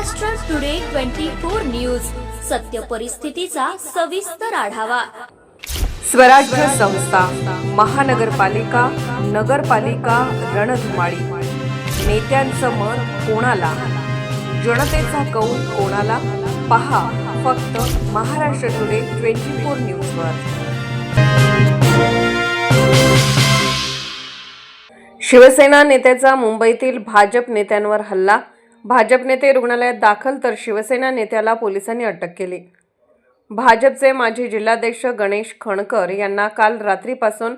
Maharashtra today twenty four news सत्य परिस्थितीचा सविस्तर आढावा. स्वराज्य संस्था महानगरपालिका नगरपालिका रणधुमाळी. नेत्यांचं मत कोणाला? जनतेचा कौल कोणाला? पहा फक्त महाराष्ट्र टुडे ट्वेंटी फोर न्यूजवर शिवसेना नेत्याचा मुंबईतील भाजप नेत्यांवर हल्ला भाजप नेते रुग्णालयात दाखल तर शिवसेना नेत्याला पोलिसांनी अटक केली. भाजपचे माजी जिल्हाध्यक्ष गणेश खणकर यांना काल रात्रीपासून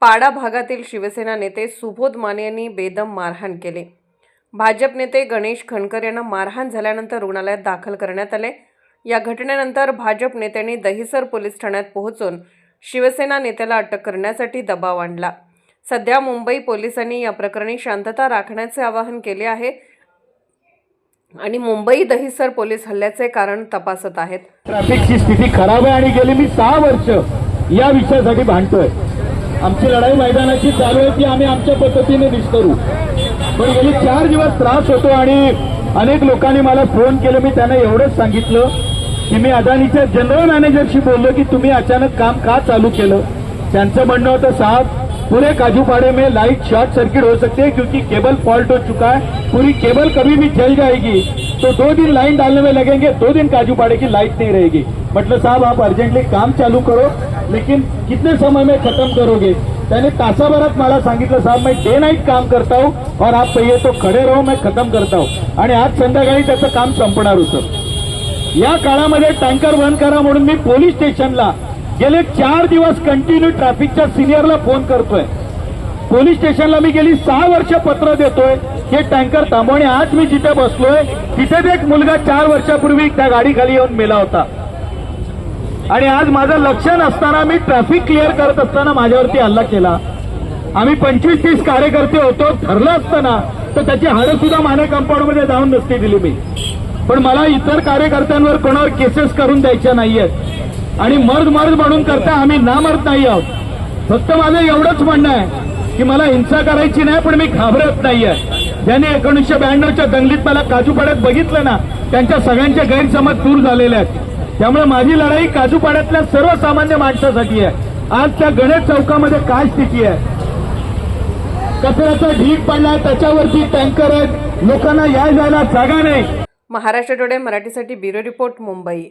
पाडा भागातील शिवसेना नेते सुबोध माने यांनी बेदम मारहाण केली. भाजप नेते गणेश खणकर यांना मारहाण झाल्यानंतर रुग्णालयात दाखल करण्यात आले. या घटनेनंतर भाजप नेत्यांनी दहिसर पोलीस ठाण्यात पोहोचून शिवसेना नेत्याला अटक करण्यासाठी दबाव आणला. सध्या मुंबई पोलिसांनी या प्रकरणी शांतता राखण्याचे आवाहन केले आहे. आणि मुंबई दहिसर पोलीस हल्ल्याचे कारण तपासत आहेत. ट्रॅफिकची स्थिती खराब आहे आणि गेली मी सहा वर्ष या विषयासाठी भांडतोय. आमची लढाई मैदानाची चालू आहे ती आम्ही आमच्या पद्धतीने निष्करू पण गेली चार दिवस त्रास होतो आणि अनेक लोकांनी मला फोन केले मी त्यांना एवढंच सांगितलं की मी अदानीच्या जनरल मॅनेजरशी बोललो की तुम्ही अचानक काम का चालू केलं? त्यांचं म्हणणं होतं साहेब पूरे काजूपाड़े में लाइट शॉर्ट सर्किट हो सकते हैं क्योंकि केबल फॉल्ट हो चुका है। पूरी केबल कभी भी जल जाएगी। तो दो दिन लाइन डालने में लगेंगे दो दिन काजूपाड़े की लाइट नहीं रहेगी। मतलब साहब आप अर्जेंटली काम चालू करो लेकिन कितने समय में खत्म करोगे? त्याने तासाभरात मला सांगितलं साहब मैं डे नाईट काम करता हूँ और आप पहिए तो खडे रहो मैं खतम करता हूँ। आणि आज संध्याकाळी त्याचं काम संपणार होतं। या काळामध्ये टँकर बंद करा म्हणून मी पोलीस स्टेशनला गेले चार दिवस कंटिन्यू ट्रॅफिकच्या सिनियरला फोन करतोय. पोलीस स्टेशनला मी गेली सहा वर्ष पत्र देतोय. हे टँकर थांबवणे आज मी जिथे बसलोय तिथेच एक मुलगा चार वर्षापूर्वी त्या गाडीखाली येऊन मेला होता. आणि आज माझं लक्ष नसताना मी ट्रॅफिक क्लिअर करत असताना माझ्यावरती हल्ला केला. आम्ही पंचवीस तीस कार्यकर्ते होतो ठरलं असताना तर त्याची हाडं सुद्धा माने कंपाऊंडमध्ये जाऊन नसती दिली मी. पण मला इतर कार्यकर्त्यांवर कोणावर केसेस करून द्यायच्या नाहीयेत. आणि मर्द मर्द म्हणून करता आम्ही नामर्द नाही आहोत. फक्त माझं एवढंच म्हणणं आहे की मला हिंसा करायची नाही पण मी घाबरत नाहीये ज्यांनी एकोणीसशे ब्याण्णवच्या दंगलीत मला काजूपाड्यात बघितलं ना त्यांच्या सगळ्यांचे गैरसमज दूर झालेले आहेत. त्यामुळे माझी लढाई काजूपाड्यातल्या सर्वसामान्य माणसासाठी आहे. आज त्या गणेश चौकामध्ये काय स्थिती आहे? कचऱ्याचा ढीक पडलाय त्याच्यावरती टँकर आहेत. लोकांना या जायला जागा नाही. महाराष्ट्र टुडे मराठीसाठी ब्युरो रिपोर्ट मुंबई.